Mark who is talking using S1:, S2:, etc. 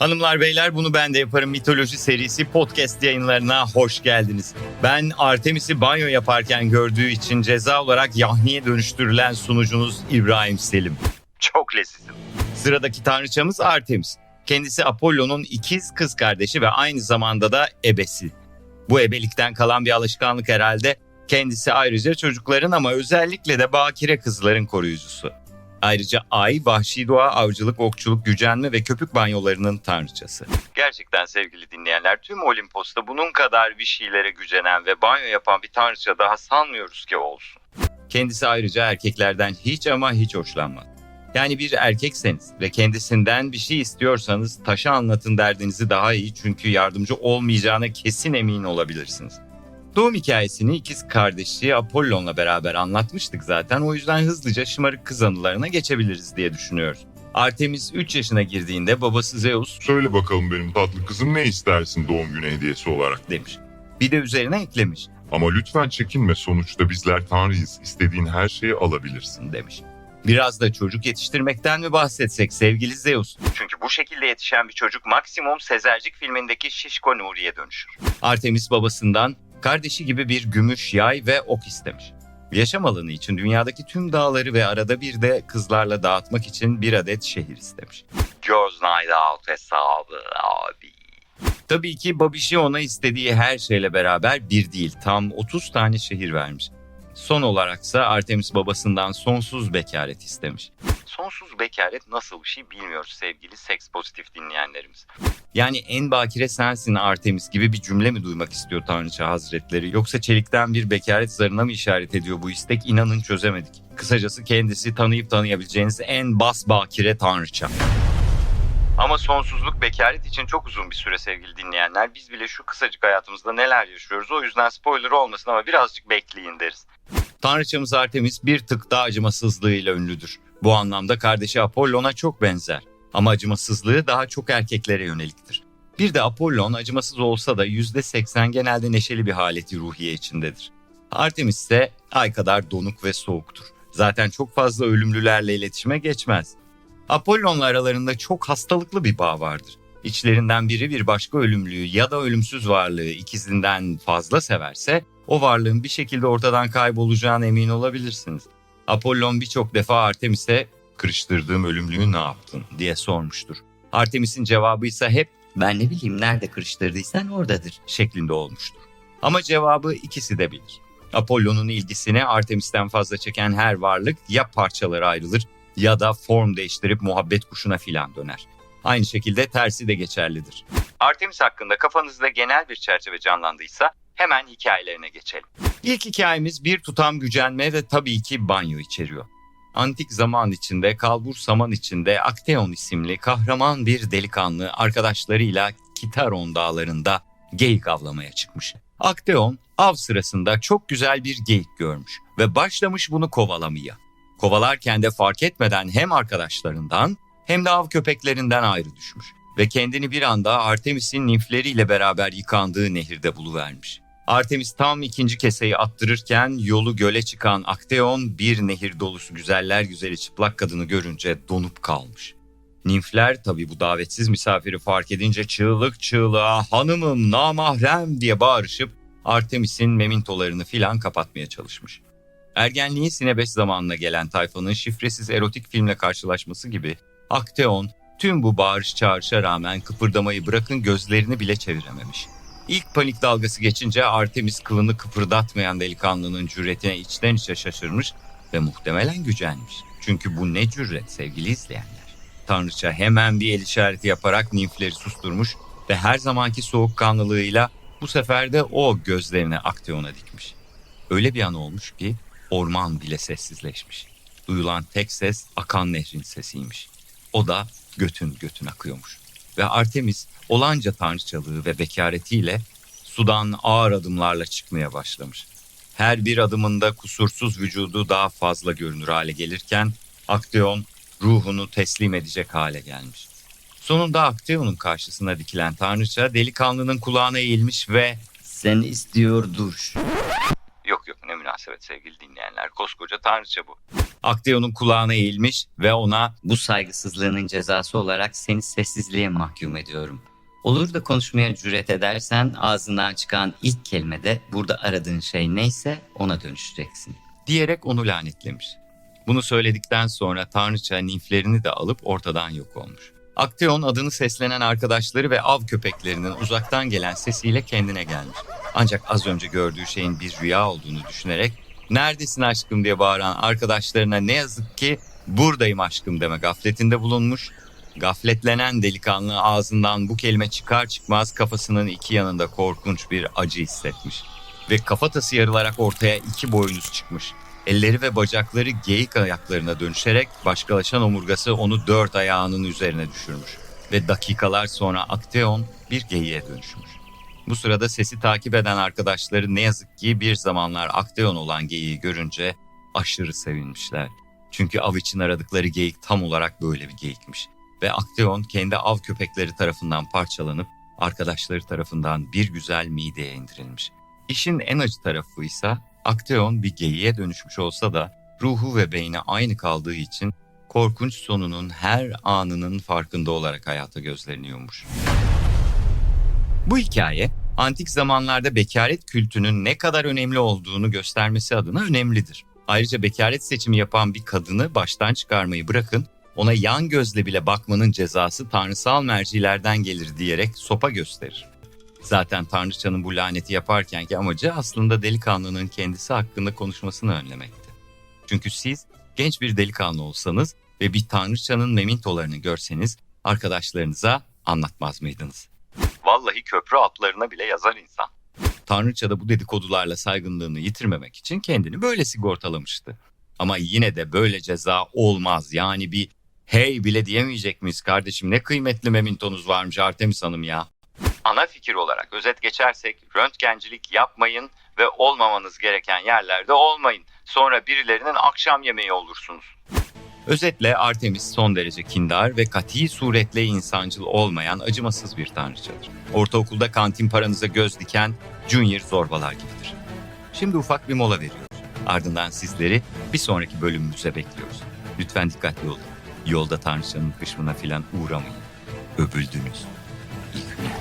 S1: Hanımlar beyler bunu ben de yaparım mitoloji serisi podcast yayınlarına hoş geldiniz. Ben Artemis'i banyo yaparken gördüğü için ceza olarak Yahni'ye dönüştürülen sunucunuz İbrahim Selim. Çok lezzetli. Sıradaki tanrıçamız Artemis. Kendisi Apollo'nun ikiz kız kardeşi ve aynı zamanda da ebesi. Bu ebelikten kalan bir alışkanlık herhalde. Kendisi ayrıca çocukların ama özellikle de bakire kızların koruyucusu. Ayrıca ay, vahşi doğa, avcılık, okçuluk, gücenme ve köpük banyolarının tanrıçası. Gerçekten sevgili dinleyenler tüm Olimpos'ta bunun kadar bir şeylere gücenen ve banyo yapan bir tanrıça daha sanmıyoruz ki olsun. Kendisi ayrıca erkeklerden hiç ama hiç hoşlanmaz. Yani bir erkekseniz ve kendisinden bir şey istiyorsanız taşa anlatın derdinizi daha iyi çünkü yardımcı olmayacağına kesin emin olabilirsiniz. Doğum hikayesini ikiz kardeşi Apollon'la beraber anlatmıştık zaten. O yüzden hızlıca şımarık kız anılarına geçebiliriz diye düşünüyoruz. Artemis 3 yaşına girdiğinde babası Zeus
S2: Söyle bakalım benim tatlı kızım ne istersin doğum günü hediyesi olarak?
S1: demiş. Bir de üzerine eklemiş
S2: Ama lütfen çekinme sonuçta bizler tanrıyız. İstediğin her şeyi alabilirsin.
S1: demiş. Biraz da çocuk yetiştirmekten mi bahsetsek sevgili Zeus? Çünkü bu şekilde yetişen bir çocuk maksimum Sezercik filmindeki Şişko Nuri'ye dönüşür. Artemis babasından kardeşi gibi bir gümüş yay ve ok istemiş. Yaşam alanı için dünyadaki tüm dağları ve arada bir de kızlarla dağıtmak için bir adet şehir istemiş. Girls Night Out hesabı abi. Tabii ki Babişi ona istediği her şeyle beraber bir değil tam 30 tane şehir vermiş. Son olaraksa Artemis babasından sonsuz bekaret istemiş. Sonsuz bekaret nasıl bir şey bilmiyoruz sevgili seks pozitif dinleyenlerimiz. Yani en bakire sensin Artemis gibi bir cümle mi duymak istiyor Tanrıça Hazretleri yoksa çelikten bir bekaret zarına mı işaret ediyor bu istek inanın çözemedik. Kısacası kendisi tanıyıp tanıyabileceğiniz en bas bakire Tanrıça. Ama sonsuzluk bekaret için çok uzun bir süre sevgili dinleyenler. Biz bile şu kısacık hayatımızda neler yaşıyoruz. O yüzden spoiler olmasın ama birazcık bekleyin deriz. Tanrıçamız Artemis bir tık daha acımasızlığıyla ünlüdür. Bu anlamda kardeşi Apollon'a çok benzer. Ama acımasızlığı daha çok erkeklere yöneliktir. Bir de Apollon acımasız olsa da %80 genelde neşeli bir haleti ruhiye içindedir. Artemis ise ay kadar donuk ve soğuktur. Zaten çok fazla ölümlülerle iletişime geçmez. Apollon'la aralarında çok hastalıklı bir bağ vardır. İçlerinden biri bir başka ölümlüyü ya da ölümsüz varlığı ikizinden fazla severse o varlığın bir şekilde ortadan kaybolacağına emin olabilirsiniz. Apollon birçok defa Artemis'e kırıştırdığım ölümlüyü ne yaptın diye sormuştur. Artemis'in cevabı ise hep ben ne bileyim nerede kırıştırdıysan oradadır şeklinde olmuştur. Ama cevabı ikisi de bilir. Apollon'un ilgisini Artemis'ten fazla çeken her varlık ya parçalara ayrılır ya da form değiştirip muhabbet kuşuna filan döner. Aynı şekilde tersi de geçerlidir. Artemis hakkında kafanızda genel bir çerçeve canlandıysa hemen hikayelerine geçelim. İlk hikayemiz bir tutam gücenme ve tabii ki banyo içeriyor. Antik zaman içinde, kalbur saman içinde Akteon isimli kahraman bir delikanlı arkadaşlarıyla Kitaron dağlarında geyik avlamaya çıkmış. Akteon av sırasında çok güzel bir geyik görmüş ve başlamış bunu kovalamaya. Kovalarken de fark etmeden hem arkadaşlarından hem de av köpeklerinden ayrı düşmüş ve kendini bir anda Artemis'in nimfleriyle beraber yıkandığı nehirde buluvermiş. Artemis tam ikinci keseyi attırırken yolu göle çıkan Akteon bir nehir dolusu güzeller güzeli çıplak kadını görünce donup kalmış. Nimfler tabi bu davetsiz misafiri fark edince çığlık çığlığa hanımım namahrem diye bağırışıp Artemis'in memintolarını filan kapatmaya çalışmış. Ergenliğin sinebeş zamanına gelen tayfanın şifresiz erotik filmle karşılaşması gibi Akteon tüm bu bağırış çağrışa rağmen kıpırdamayı bırakın gözlerini bile çevirememiş. İlk panik dalgası geçince Artemis kılını kıpırdatmayan delikanlının cüretine içten içe şaşırmış ve muhtemelen gücenmiş. Çünkü bu ne cüret sevgili izleyenler. Tanrıça hemen bir el işareti yaparak nimfleri susturmuş ve her zamanki soğukkanlılığıyla bu sefer de o gözlerini Akteon'a dikmiş. Öyle bir an olmuş ki orman bile sessizleşmiş. Duyulan tek ses akan nehrin sesiymiş. O da götün götün akıyormuş. Ve Artemis olanca tanrıçalığı ve bekaretiyle sudan ağır adımlarla çıkmaya başlamış. Her bir adımında kusursuz vücudu daha fazla görünür hale gelirken Akteon ruhunu teslim edecek hale gelmiş. Sonunda Akteon'un karşısına dikilen tanrıça delikanlının kulağına eğilmiş ve
S3: Sen istiyor dur.
S1: Münasebet sevgili dinleyenler. Koskoca tanrıça bu. Akteon'un kulağına eğilmiş ve ona
S3: Bu saygısızlığının cezası olarak seni sessizliğe mahkum ediyorum. Olur da konuşmaya cüret edersen ağzından çıkan ilk kelimede burada aradığın şey neyse ona dönüşeceksin.
S1: diyerek onu lanetlemiş. Bunu söyledikten sonra tanrıça ninflerini de alıp ortadan yok olmuş. Akteon adını seslenen arkadaşları ve av köpeklerinin uzaktan gelen sesiyle kendine gelmiş. Ancak az önce gördüğü şeyin bir rüya olduğunu düşünerek neredesin aşkım diye bağıran arkadaşlarına ne yazık ki buradayım aşkım deme gafletinde bulunmuş. Gafletlenen delikanlı ağzından bu kelime çıkar çıkmaz kafasının iki yanında korkunç bir acı hissetmiş. Ve kafatası yarılarak ortaya iki boynuz çıkmış. Elleri ve bacakları geyik ayaklarına dönüşerek başkalaşan omurgası onu dört ayağının üzerine düşürmüş. Ve dakikalar sonra Akteon bir geyiğe dönüşmüş. Bu sırada sesi takip eden arkadaşları ne yazık ki bir zamanlar Akteon olan geyiği görünce aşırı sevinmişler. Çünkü av için aradıkları geyik tam olarak böyle bir geyikmiş. Ve Akteon kendi av köpekleri tarafından parçalanıp arkadaşları tarafından bir güzel mideye indirilmiş. İşin en acı tarafı ise Akteon bir geyiğe dönüşmüş olsa da ruhu ve beyni aynı kaldığı için korkunç sonunun her anının farkında olarak hayata gözlerini yummuş. Bu hikaye antik zamanlarda bekaret kültünün ne kadar önemli olduğunu göstermesi adına önemlidir. Ayrıca bekaret seçimi yapan bir kadını baştan çıkarmayı bırakın, ona yan gözle bile bakmanın cezası tanrısal mercilerden gelir diyerek sopa gösterir. Zaten tanrıçanın bu laneti yaparkenki amacı aslında delikanlının kendisi hakkında konuşmasını önlemekti. Çünkü siz genç bir delikanlı olsanız ve bir tanrıçanın memintolarını görseniz arkadaşlarınıza anlatmaz mıydınız? Vallahi köprü atlarına bile yazar insan. Tanrıça da bu dedikodularla saygınlığını yitirmemek için kendini böyle sigortalamıştı. Ama yine de böyle ceza olmaz. Yani bir hey bile diyemeyecek miyiz kardeşim ne kıymetli memintonuz varmış Artemis Hanım ya. Ana fikir olarak özet geçersek röntgencilik yapmayın ve olmamanız gereken yerlerde olmayın. Sonra birilerinin akşam yemeği olursunuz. Özetle Artemis son derece kindar ve kati suretle insancıl olmayan acımasız bir tanrıçadır. Ortaokulda kantin paranıza göz diken junior zorbalar gibidir. Şimdi ufak bir mola veriyoruz. Ardından sizleri bir sonraki bölümümüze bekliyoruz. Lütfen dikkatli olun. Yolda tanrıçanın kısmına filan uğramayın. Öbüldünüz. İyi günler.